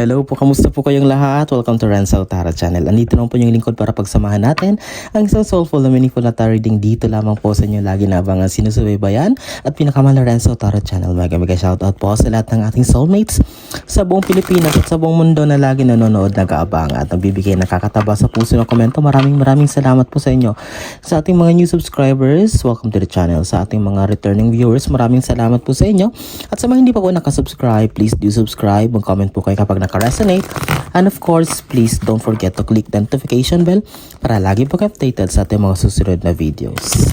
Hello po, kamusta po kayong lahat? Welcome to Renzel Tara Channel. Andito lang po yung lingkod para pagsamahan natin ang isang soulful na meaningful na tarot reading dito lamang po sa inyo lagi na abangan sinusubaybayan at pinakamahal na Renzel Tara Channel. Mega mega shoutout po sa lahat ng ating soulmates sa buong Pilipinas at sa buong mundo na lagi nanonood, nag-aabang at nagbibigay nakakataba sa puso ng komento. Maraming maraming salamat po sa inyo. Sa ating mga new subscribers, welcome to the channel. Sa ating mga returning viewers, maraming salamat po sa inyo. At sa mga hindi pa po nakasubscribe, please do subscribe. Mag-comment po kayo kapag naka-resonate. And of course, please don't forget to click the notification bell para lagi po updated sa ating mga susunod na videos.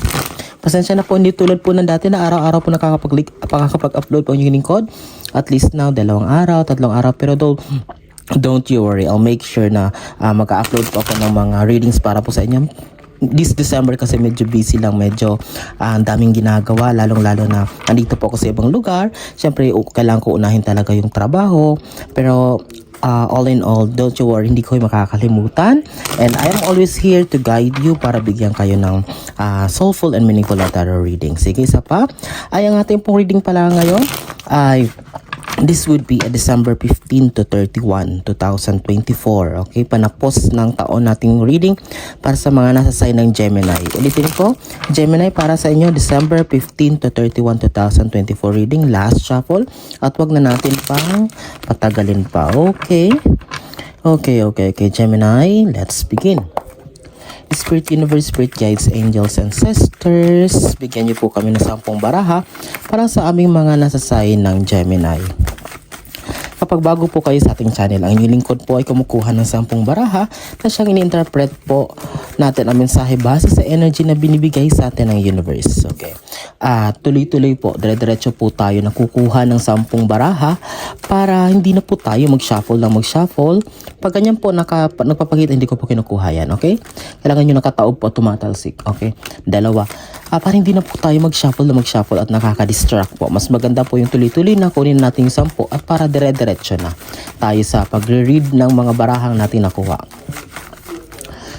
Pasensya na po, hindi tulad po ng dati na araw-araw po nakakapag- nakakapag-upload po yung lingkod. At least now, dalawang araw, tatlong araw. Pero though, don't you worry, I'll make sure na uh, mag-upload po ako ng mga readings para po sa inyo this December kasi medyo busy lang, medyo ah, ang daming ginagawa, lalong-lalo na nandito po ako sa ibang lugar. Siyempre, kailangan ko unahin talaga yung trabaho. Pero ah, all in all, don't you worry, hindi ko makakalimutan. And I am always here to guide you para bigyan kayo ng ah, soulful and meaningful tarot reading. Sige, isa pa. Ay, ang ating pong reading pala ngayon ay This would be a December 15 to 31, 2024. Okay, panapos ng taon nating reading para sa mga nasa sign ng Gemini. Ulitin ko, Gemini para sa inyo December 15 to 31, 2024 reading, last shuffle. At wag na natin pang patagalin pa. Okay? Okay, okay, okay, Gemini, let's begin. Spirit Universe, Spirit Guides, Angels, and Sisters. Bigyan niyo po kami ng sampung baraha para sa aming mga nasasayin ng Gemini. Kapag bago po kayo sa ating channel, ang inyong lingkod po ay kumukuha ng sampung baraha na siyang ini-interpret po natin ang mensahe base sa energy na binibigay sa atin ng universe. Okay. Ah, tuloy-tuloy po, dire-diretso po tayo na kukuha ng sampung baraha para hindi na po tayo mag-shuffle lang mag-shuffle. Pag ganyan po naka, nagpapakita, hindi ko po kinukuha yan. Okay? Kailangan nyo nakataob po tumatalsik. Okay? Dalawa. Ah, para hindi na po tayo mag-shuffle na mag-shuffle at nakaka-distract po. Mas maganda po yung tuloy-tuloy na kunin natin yung sampu at para dire-diretso na tayo sa pagre-read ng mga barahang natin nakuha.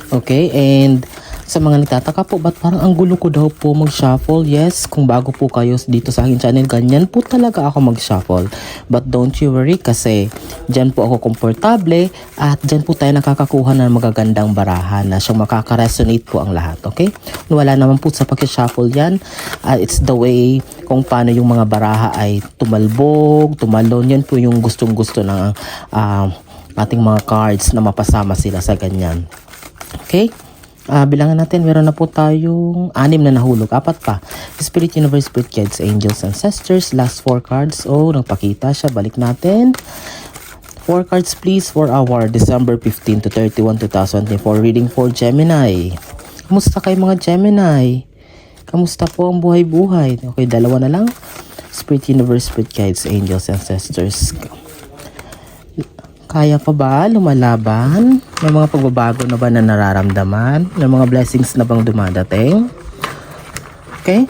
Okay, and sa mga nagtataka po, ba't parang ang gulo ko daw po mag-shuffle? Yes, kung bago po kayo dito sa aking channel, ganyan po talaga ako mag-shuffle. But don't you worry kasi dyan po ako komportable at dyan po tayo nakakakuha ng magagandang barahan na siyang makaka-resonate po ang lahat. Okay? Wala naman po sa pag-shuffle yan. Ah, it's the way kung paano yung mga baraha ay tumalbog, tumalon. Yan po yung gustong-gusto ng ah, ating mga cards na mapasama sila sa ganyan. Okay? Ah, bilangan natin, meron na po tayong anim na nahulog. Apat pa. Spirit Universe, Spirit Guides, Angels, Ancestors. Last four cards. Oh, nagpakita siya. Balik natin. Four cards please for our December 15 to 31, 2024 reading for Gemini. Kamusta kayo mga Gemini? Kamusta po ang buhay-buhay? Okay, dalawa na lang. Spirit Universe, Spirit Guides, Angels, Ancestors. Kaya pa ba lumalaban? May mga pagbabago na ba na nararamdaman? May mga blessings na bang dumadating? Okay?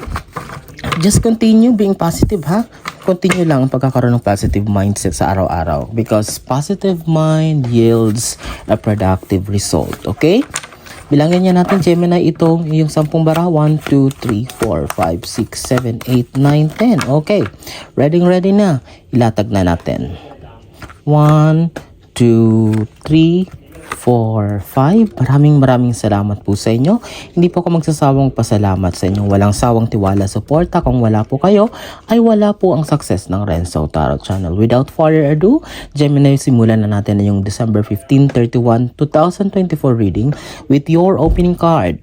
Just continue being positive ha. Continue lang ang pagkakaroon ng positive mindset sa araw-araw because positive mind yields a productive result. Okay? Bilangin niya natin, Gemini, itong yung sampung bara. 1, 2, 3, 4, 5, 6, 7, 8, 9, 10. Okay. Ready, ready na. Ilatag na natin. 1, 2, 3, 4, 5. Maraming maraming salamat po sa inyo. Hindi po ako magsasawang pasalamat sa inyong walang sawang tiwala suporta. Kung wala po kayo, ay wala po ang success ng Renzo Tarot Channel. Without further ado, Gemini, simulan na natin na yung December 15, 31, 2024 reading with your opening card.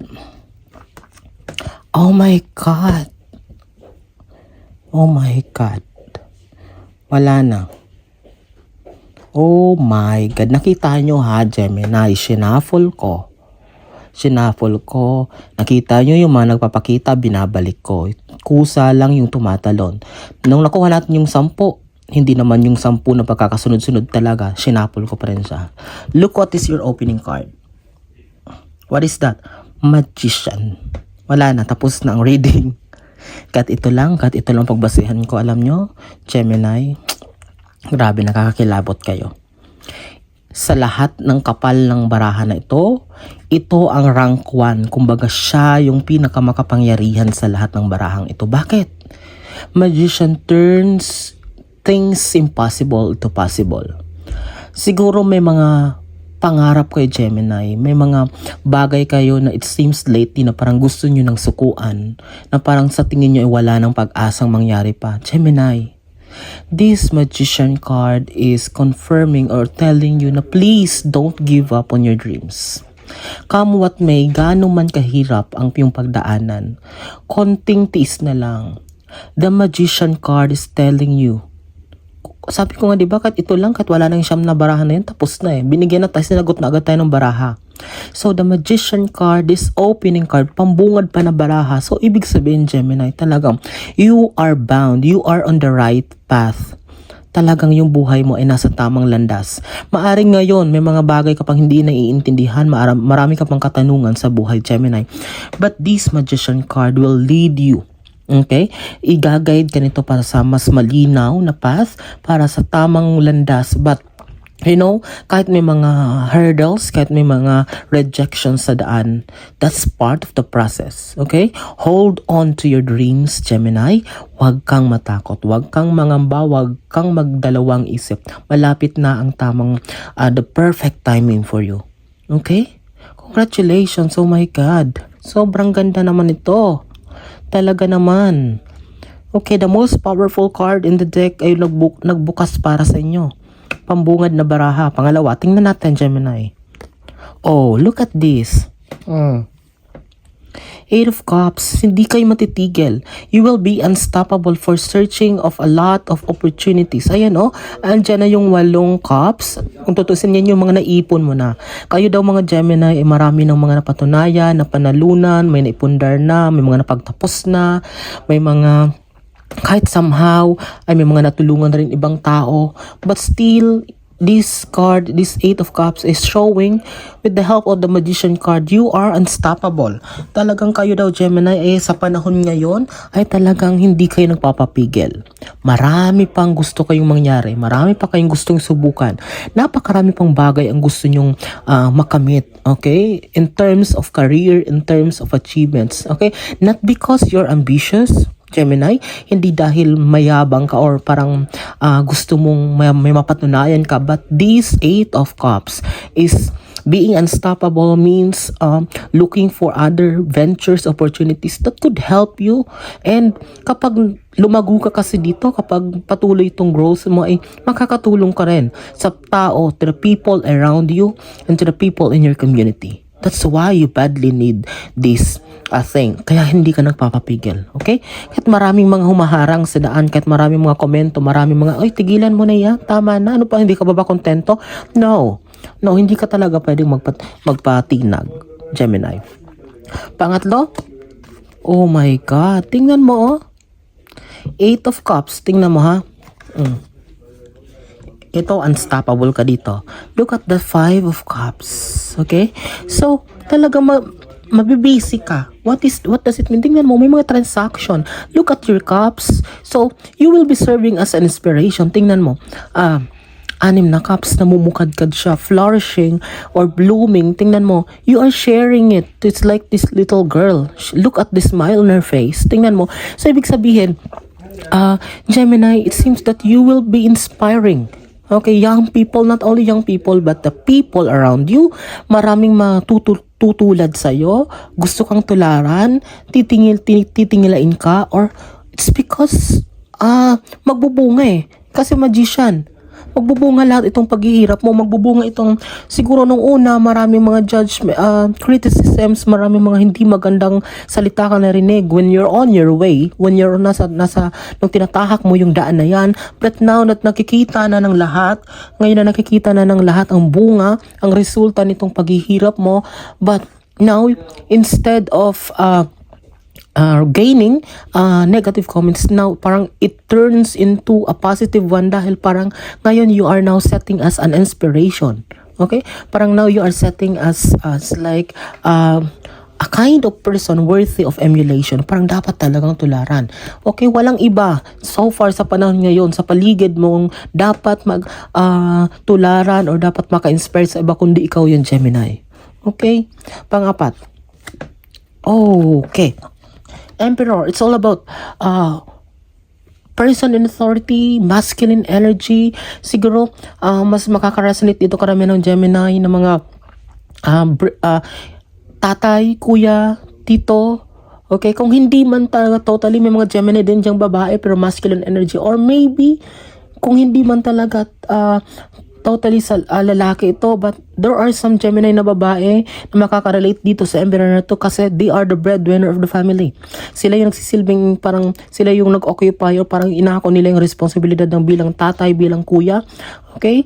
Oh my God! Oh my God! Wala na. Oh my God. Nakita nyo ha, Gemini. Sinaffle ko. Sinaffle ko. Nakita nyo yung mga nagpapakita, binabalik ko. Kusa lang yung tumatalon. Nung nakuha natin yung sampo, hindi naman yung sampu na pagkakasunod-sunod talaga. Sinaffle ko pa rin siya. Look what is your opening card. What is that? Magician. Wala na. Tapos na ang reading. Kat ito lang. Kat ito lang pagbasihan ko. Alam nyo, Gemini, Grabe, nakakakilabot kayo. Sa lahat ng kapal ng baraha na ito, ito ang rank 1. Kumbaga siya yung pinakamakapangyarihan sa lahat ng barahang ito. Bakit? Magician turns things impossible to possible. Siguro may mga pangarap kayo Gemini, may mga bagay kayo na it seems lately na parang gusto nyo ng sukuan, na parang sa tingin nyo ay wala ng pag-asang mangyari pa. Gemini, this magician card is confirming or telling you na please don't give up on your dreams. Come what may, gaano man kahirap ang iyong pagdaanan, konting tiis na lang. The magician card is telling you sabi ko nga, di ba, kahit ito lang, kahit wala nang siyam na baraha na yun, tapos na eh. Binigyan na tayo, sinagot na agad tayo ng baraha. So, the magician card, this opening card, pambungad pa na baraha. So, ibig sabihin, Gemini, talagang, you are bound, you are on the right path talagang yung buhay mo ay nasa tamang landas. Maaring ngayon, may mga bagay ka pang hindi naiintindihan, marami ka pang katanungan sa buhay, Gemini. But this magician card will lead you Okay? Iga-guide ka nito para sa mas malinaw na path, para sa tamang landas. But, you know, kahit may mga hurdles, kahit may mga rejections sa daan, that's part of the process. Okay? Hold on to your dreams, Gemini. Huwag kang matakot. Huwag kang mangamba. Huwag kang magdalawang isip. Malapit na ang tamang, uh, the perfect timing for you. Okay? Congratulations. Oh my God. Sobrang ganda naman ito. Talaga naman. Okay, the most powerful card in the deck ay nagbu- nagbukas para sa inyo. Pambungad na baraha. Pangalawa, tingnan natin, Gemini. Oh, look at this. Mm. Eight of Cups, hindi kayo matitigil. You will be unstoppable for searching of a lot of opportunities. Ayan oh, andyan na yung walong cups. Kung tutusin yan yung mga naipon mo na. Kayo daw mga Gemini, eh, marami ng mga napatunayan, napanalunan, may naipundar na, may mga napagtapos na, may mga kahit somehow ay may mga natulungan na rin ibang tao. But still, this card, this Eight of Cups is showing with the help of the Magician card, you are unstoppable. Talagang kayo daw, Gemini, eh sa panahon ngayon, ay talagang hindi kayo nagpapapigil. Marami pang gusto kayong mangyari. Marami pa kayong gustong subukan. Napakarami pang bagay ang gusto nyong ah, makamit. Okay? In terms of career, in terms of achievements. Okay? Not because you're ambitious, Gemini, hindi dahil mayabang ka or parang ah, gusto mong may, may mapatunayan ka, but this Eight of Cups is being unstoppable means um, looking for other ventures, opportunities that could help you. And kapag lumago ka kasi dito, kapag patuloy itong growth mo, ay makakatulong ka rin sa tao, to the people around you, and to the people in your community. That's why you badly need this uh, thing. Kaya hindi ka nagpapapigil. Okay? Kahit maraming mga humaharang sa daan, kahit maraming mga komento, maraming mga, ay, tigilan mo na yan. Tama na. Ano pa, hindi ka ba ba kontento? No. No, hindi ka talaga pwedeng magpat magpatinag. Gemini. Pangatlo, oh my God. Tingnan mo, oh. Eight of Cups. Tingnan mo, ha? Mm. Ito, unstoppable ka dito. Look at the Five of Cups. Okay? So, talaga ma mabibisi ka. What is what does it mean? Tingnan mo, may mga transaction. Look at your cups. So, you will be serving as an inspiration. Tingnan mo. Ah, anim na cups, namumukadkad siya, flourishing or blooming. Tingnan mo, you are sharing it. It's like this little girl. Look at the smile on her face. Tingnan mo. So, ibig sabihin, uh, Gemini, it seems that you will be inspiring. Okay, young people, not only young people, but the people around you, maraming matutul tutulad sa'yo, gusto kang tularan, titingil, ti- titingilain ka, or it's because ah magbubunga eh. Kasi magician. Magbubunga lahat itong paghihirap mo, magbubunga itong siguro nung una maraming mga judge ah, criticisms, maraming mga hindi magandang salita ka narinig when you're on your way, when you're nasa nasa nung tinatahak mo yung daan na yan. But now that nakikita na ng lahat, ngayon na nakikita na ng lahat ang bunga, ang resulta nitong paghihirap mo, but now instead of uh, uh, gaining uh, negative comments now parang it turns into a positive one dahil parang ngayon you are now setting as an inspiration okay parang now you are setting as as like um a kind of person worthy of emulation. Parang dapat talagang tularan. Okay, walang iba. So far sa panahon ngayon, sa paligid mong dapat mag ah, tularan or dapat maka-inspire sa iba kundi ikaw yung Gemini. Okay? Pangapat. Okay. Emperor, it's all about uh, person in authority, masculine energy. Siguro, ah, mas makaka-resonate dito karamihan ng Gemini ng mga br- ah, tatay, kuya, tito. Okay, kung hindi man talaga totally may mga Gemini din diyang babae pero masculine energy or maybe kung hindi man talaga ah, totally sa ah, lalaki ito but there are some Gemini na babae na makaka-relate dito sa emperor na to kasi they are the breadwinner of the family. Sila yung nagsisilbing parang sila yung nag-occupy or parang inako nila yung responsibilidad ng bilang tatay, bilang kuya. Okay?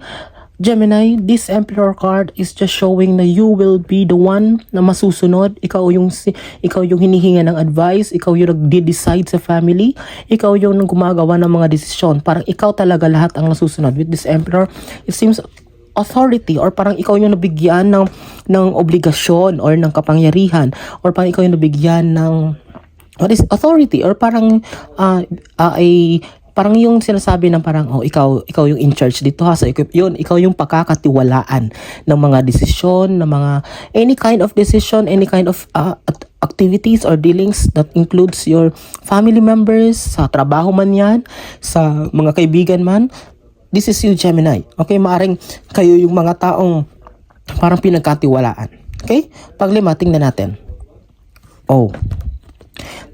Gemini, this Emperor card is just showing na you will be the one na masusunod. Ikaw yung ikaw yung hinihinga ng advice, ikaw yung nagde-decide sa family, ikaw yung gumagawa ng mga desisyon. Parang ikaw talaga lahat ang nasusunod. With this Emperor, it seems authority or parang ikaw yung nabigyan ng ng obligasyon or ng kapangyarihan or parang ikaw yung nabigyan ng what is authority or parang ah ah, ay parang yung sinasabi ng parang oh ikaw ikaw yung in charge dito ha so ikaw, yun ikaw yung pagkakatiwalaan ng mga desisyon ng mga any kind of decision any kind of at- activities or dealings that includes your family members sa trabaho man yan sa mga kaibigan man this is you Gemini. Okay maaring kayo yung mga taong parang pinagkatiwalaan. Okay? Paglima tingnan natin. Oh.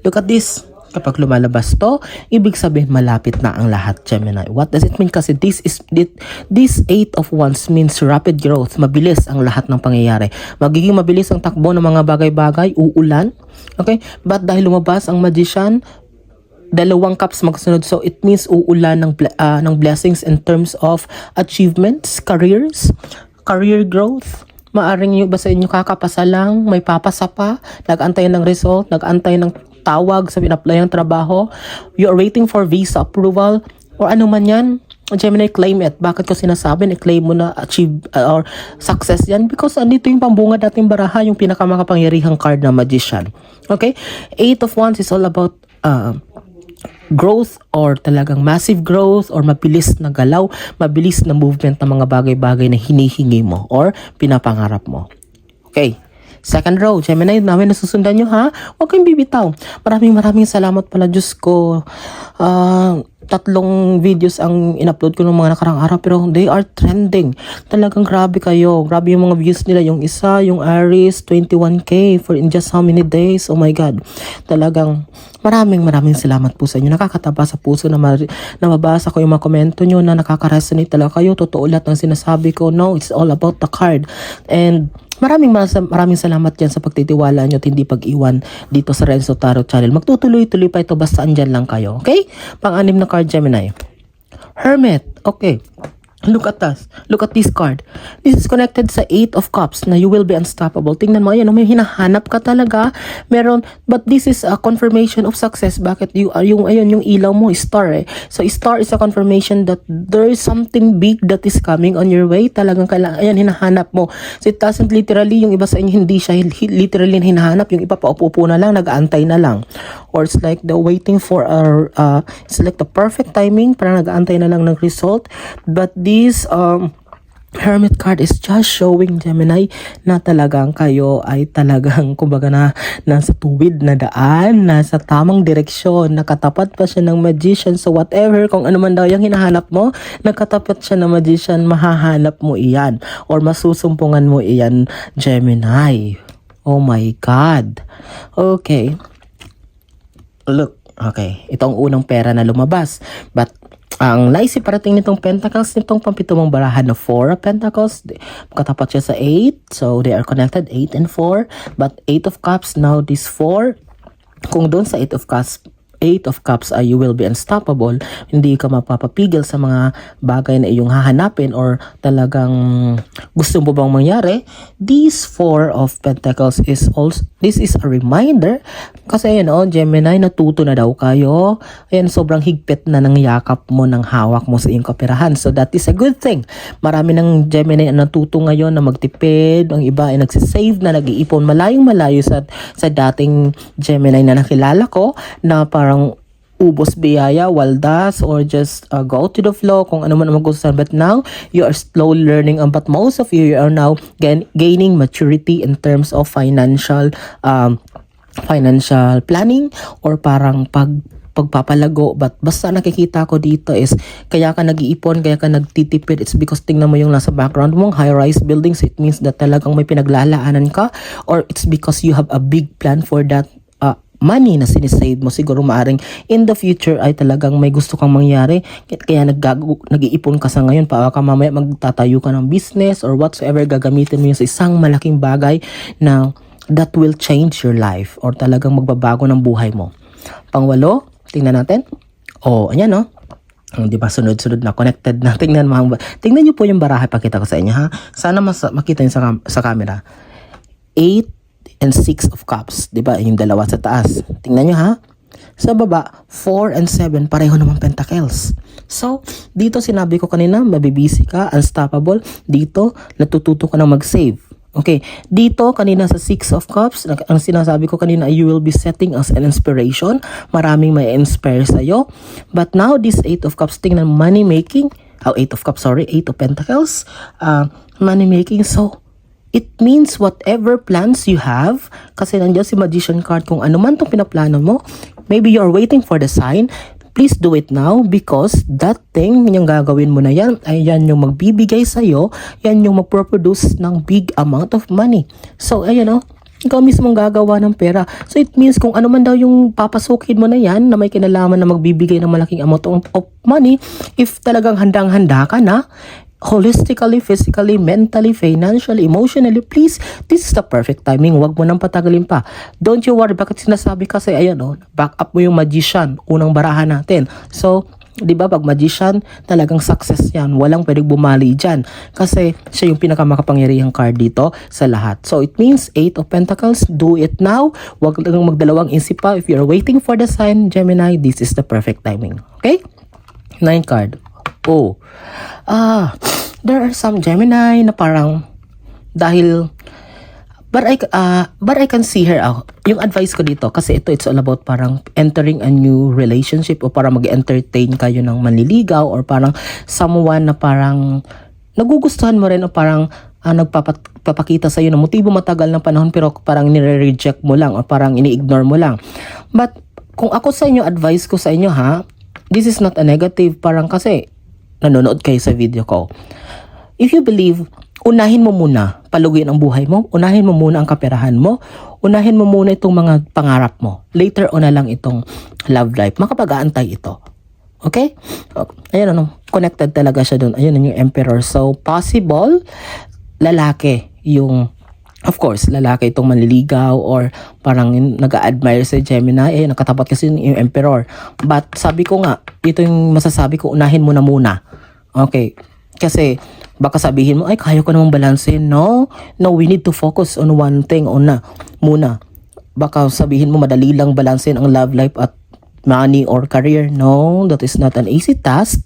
Look at this. Kapag lumalabas to, ibig sabihin malapit na ang lahat, Gemini. What does it mean? Kasi this is this, this eight of wands means rapid growth. Mabilis ang lahat ng pangyayari. Magiging mabilis ang takbo ng mga bagay-bagay, uulan. Okay? But dahil lumabas ang magician, dalawang cups magsunod. So it means uulan ng ah, ng blessings in terms of achievements, careers, career growth. Maaring yung basta inyo kakapasa lang, may papasa pa, nag-antay ng result, nag-antay ng tawag sa pinaplay ng trabaho, you are waiting for visa approval, or ano man yan, Gemini, claim it. Bakit ko sinasabi na claim mo na achieve uh, or success yan? Because andito yung pambunga dating baraha, yung pinakamakapangyarihang card na magician. Okay? Eight of Wands is all about uh, growth or talagang massive growth or mabilis na galaw, mabilis na movement ng mga bagay-bagay na hinihingi mo or pinapangarap mo. Okay. Second row, Gemini, namin nasusundan nyo ha? Huwag kayong bibitaw. Maraming maraming salamat pala, Diyos ko. Ah, tatlong videos ang in-upload ko ng mga nakarang araw pero they are trending. Talagang grabe kayo. Grabe yung mga views nila. Yung isa, yung Aries, 21k for in just how many days. Oh my God. Talagang maraming maraming salamat po sa inyo. Nakakataba sa puso na, mar- na mabasa ko yung mga komento nyo na nakaka-resonate talaga kayo. Totoo lahat ng sinasabi ko. No, it's all about the card. And Maraming maraming salamat dyan sa pagtitiwala nyo at hindi pag-iwan dito sa Renzo Tarot Channel. Magtutuloy-tuloy pa ito basta andyan lang kayo. Okay? Pang-anim na card Gemini. Hermit. Okay. Look at us. Look at this card. This is connected sa Eight of Cups na you will be unstoppable. Tingnan mo, ayan, oh, may hinahanap ka talaga. Meron, but this is a confirmation of success. Bakit you are yung, ayun, yung ilaw mo, star eh. So, star is a confirmation that there is something big that is coming on your way. Talagang kailangan, ayan, hinahanap mo. So, it doesn't literally, yung iba sa inyo, hindi siya literally hinahanap. Yung iba paupo-upo na lang, nag-aantay na lang. Or it's like the waiting for a, uh, it's like the perfect timing, parang nag-aantay na lang ng result. But this, um, Hermit card is just showing Gemini na talagang kayo ay talagang kumbaga na nasa tuwid na daan, nasa tamang direksyon, nakatapat pa siya ng magician. So whatever, kung ano man daw yung hinahanap mo, nakatapat siya ng magician, mahahanap mo iyan or masusumpungan mo iyan, Gemini. Oh my God. Okay. Look, okay. Ito ang unang pera na lumabas. But, ang naisip parating nitong Pentacles, nitong pampitumang barahan na 4 of Pentacles, katapat siya sa 8. So, they are connected, 8 and 4. But 8 of Cups, now this 4. Kung doon sa 8 of Cups, Eight of Cups ay you will be unstoppable. Hindi ka mapapapigil sa mga bagay na iyong hahanapin or talagang gusto mo bang mangyari. This Four of Pentacles is also, this is a reminder kasi yun oh, Gemini, natuto na daw kayo. Ayan, sobrang higpit na ng yakap mo, ng hawak mo sa iyong kapirahan. So that is a good thing. Marami ng Gemini ang natuto ngayon na magtipid. Ang iba ay nagsisave na nag-iipon malayong malayo sa, sa dating Gemini na nakilala ko na parang ubos biyaya, waldas, or just uh, go to the flow, kung ano man ang magustuhan. But now, you are slowly learning, um, but most of you are now gain, gaining maturity in terms of financial um, financial planning or parang pag pagpapalago. But basta nakikita ko dito is kaya ka nag-iipon, kaya ka nagtitipid. It's because tingnan mo yung nasa background mong high-rise buildings. It means that talagang may pinaglalaanan ka or it's because you have a big plan for that money na sinisave mo siguro maaring in the future ay talagang may gusto kang mangyari Kaya- nag-iipon ka sa ngayon para ka mamaya magtatayo ka ng business or whatsoever gagamitin mo yun sa isang malaking bagay na that will change your life or talagang magbabago ng buhay mo. Pangwalo, tingnan natin. Oh, ayan no. Oh, di ba sunod-sunod na connected na tingnan mga tingnan niyo po yung baraha pakita ko sa inyo ha sana mas makita niyo sa, sa camera 8 and 6 of cups, ba? Yung dalawa sa taas. Tingnan nyo ha. Sa baba, 4 and 7, pareho naman pentacles. So, dito sinabi ko kanina, mabibisi ka, unstoppable. Dito, natututo ka na mag-save. Okay, dito kanina sa 6 of cups, ang sinasabi ko kanina, you will be setting as an inspiration. Maraming may inspire sa'yo. But now, this 8 of cups, tingnan money making. Oh, 8 of cups, sorry, 8 of pentacles. Uh, money making. So, It means whatever plans you have, kasi nandiyan si Magician card, kung ano man itong pinaplano mo, maybe you're waiting for the sign, please do it now because that thing, yung gagawin mo na yan, ay yan yung magbibigay sa'yo, yan yung magproproduce ng big amount of money. So, ayan o, ikaw mismo gagawa ng pera. So, it means kung ano man daw yung papasukin mo na yan, na may kinalaman na magbibigay ng malaking amount of money, if talagang handang-handa ka na, holistically, physically, mentally, financially, emotionally, please, this is the perfect timing. Huwag mo nang patagalin pa. Don't you worry. Bakit sinasabi kasi, ayan o, back up mo yung magician, unang barahan natin. So, di ba pag magician, talagang success yan. Walang pwedeng bumali dyan. Kasi siya yung pinakamakapangyarihang card dito sa lahat. So, it means 8 of Pentacles, do it now. Huwag lang magdalawang isip pa. If you're waiting for the sign, Gemini, this is the perfect timing. Okay? Nine card. Oh. Ah, there are some Gemini na parang dahil But I uh, but I can see her out. Yung advice ko dito kasi ito it's all about parang entering a new relationship o para mag-entertain kayo ng manliligaw or parang someone na parang nagugustuhan mo rin o parang uh, nagpapakita sa iyo ng motibo matagal ng panahon pero parang nire-reject mo lang o parang ini-ignore mo lang. But kung ako sa inyo advice ko sa inyo ha, this is not a negative parang kasi nanonood kayo sa video ko. If you believe, unahin mo muna paluguin ang buhay mo, unahin mo muna ang kaperahan mo, unahin mo muna itong mga pangarap mo. Later on na lang itong love life. Makapag-aantay ito. Okay? Ayan ano, connected talaga siya doon. Ayun yung emperor. So, possible, lalaki yung Of course, lalaki itong manliligaw or parang nag-admire sa Gemini, eh, nakatapat kasi yung emperor. But sabi ko nga, ito yung masasabi ko, unahin mo na muna. Okay. Kasi baka sabihin mo, ay kaya ko namang balansin. No, no, we need to focus on one thing una, muna. Baka sabihin mo madali lang balansin ang love life at money or career. No, that is not an easy task.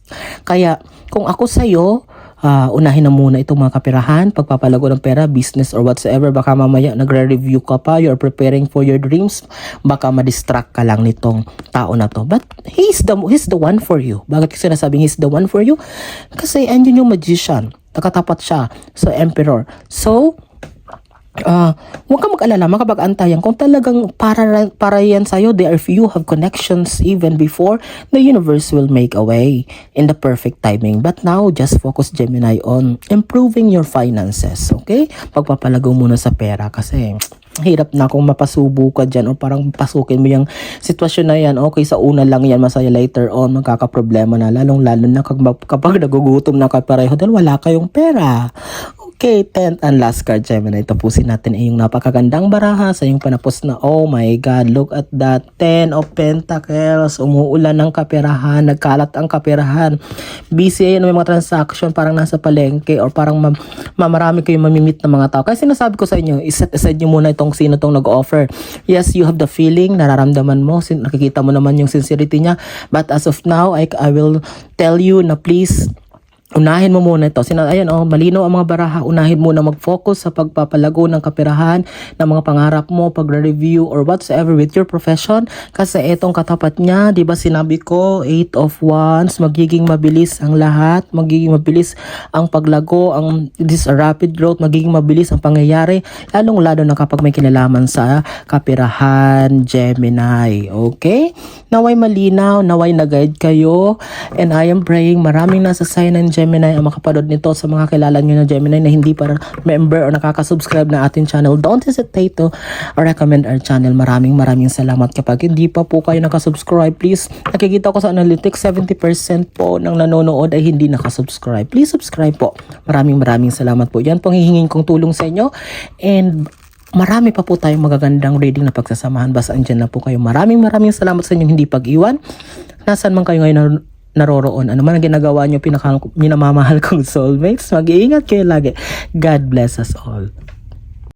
Kaya kung ako sa'yo, ah, unahin na muna itong mga kapirahan, pagpapalago ng pera, business or whatsoever. Baka mamaya nagre-review ka pa, you're preparing for your dreams. Baka ma-distract ka lang nitong tao na to. But he's the, he's the one for you. Bakit kasi sinasabing he's the one for you? Kasi andyan yung magician. Nakatapat siya sa emperor. So, Ah, huwag kang mag-alala, makapag-antayan. Kung talagang para, para yan sa'yo, there if you have connections even before, the universe will make a way in the perfect timing. But now, just focus Gemini on improving your finances, okay? Pagpapalago muna sa pera kasi hirap na kung mapasubo ka dyan o parang pasukin mo yung sitwasyon na yan, okay, sa una lang yan, masaya later on, magkakaproblema na, lalong lalo na kapag, nagugutom na ka pareho dahil wala kayong pera. Okay, 10th and last card, Gemini. Tapusin natin ay yung napakagandang baraha sa yung panapos na, oh my God, look at that. 10 of Pentacles, umuulan ng kaperahan, nagkalat ang kaperahan. Busy yan, may mga transaction, parang nasa palengke or parang ma mamarami kayong mamimit ng mga tao. Kaya sinasabi ko sa inyo, iset aside nyo muna itong sino tong nag-offer. Yes, you have the feeling, nararamdaman mo, nakikita mo naman yung sincerity niya. But as of now, I, I will tell you na please, unahin mo muna ito. Sina, ayan, oh, malinaw ang mga baraha. Unahin muna mag-focus sa pagpapalago ng kapirahan ng mga pangarap mo, pagre-review or whatsoever with your profession. Kasi itong katapat niya, di ba sinabi ko, eight of wands, magiging mabilis ang lahat, magiging mabilis ang paglago, ang this rapid growth, magiging mabilis ang pangyayari, lalong lalo na kapag may kinalaman sa kapirahan, Gemini. Okay? Naway malinaw, naway na-guide kayo, and I am praying maraming nasa sign ng Gemini ang makapanood nito sa mga kilala nyo na Gemini na hindi pa member o nakaka-subscribe na ating channel. Don't hesitate to recommend our channel. Maraming maraming salamat. Kapag hindi pa po kayo nakasubscribe, please, nakikita ko sa analytics, 70% po ng nanonood ay hindi nakasubscribe. Please subscribe po. Maraming maraming salamat po. Yan pong hihingin kong tulong sa inyo. And marami pa po tayong magagandang reading na pagsasamahan. Basta andyan na po kayo. Maraming maraming salamat sa inyong hindi pag-iwan. Nasaan man kayo ngayon naroroon. Ano man ang ginagawa nyo, pinaka, minamamahal kong soulmates. Mag-iingat kayo lagi. God bless us all.